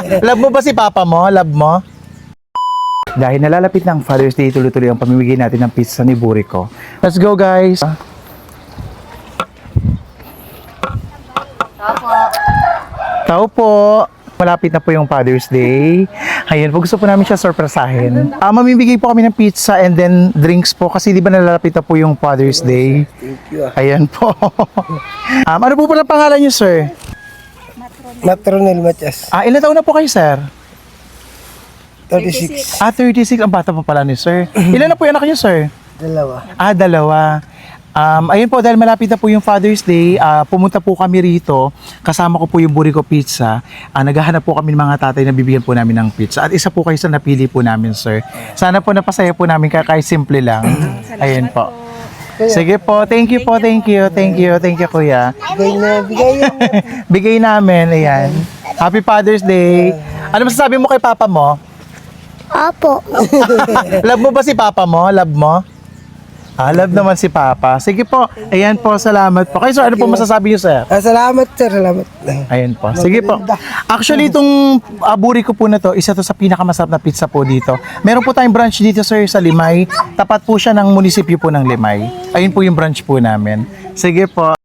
love mo ba si papa mo? Love mo? Dahil nalalapit ng Father's Day, tuloy-tuloy ang pamimigay natin ng pizza ni Buriko. Let's go guys! Tao po! Malapit na po yung Father's Day. Ayun po, gusto po namin siya sorpresahin. Ah, mamimigay po kami ng pizza and then drinks po kasi di ba nalalapit na po yung Father's Day. Thank you ah. Ayan po. um, ano po pala pangalan niyo, sir? Matronel Matias. Ah, ilan taon na po kayo, sir? 36. Ah, 36. Ang bata pa pala ni sir. Ilan na po yung anak niyo, sir? Dalawa. Ah, dalawa. Um, ayun po, dahil malapit na po yung Father's Day, ah, pumunta po kami rito. Kasama ko po yung Buriko Pizza. Ah, naghahanap po kami ng mga tatay na bibigyan po namin ng pizza. At isa po kayo sa napili po namin, sir. Sana po napasaya po namin ka- kahit simple lang. Ayun po. Sige po, thank you po, thank you, thank you, thank you kuya. Bigay na, bigay yung Bigay namin, ayan. Happy Father's Day. Ano masasabi mo kay papa mo? Opo. Love mo ba si papa mo? Love mo? Ah, love naman si papa. Sige po. Ayan po, salamat po. Kayo sir, ano po masasabi niyo sir? Ah, salamat sir, salamat. Ayan po. Sige po. Actually, itong aburi ko po na to, isa to sa pinakamasarap na pizza po dito. Meron po tayong branch dito sir sa Limay. Tapat po siya ng munisipyo po ng Limay. Ayun po yung branch po namin. Sige po.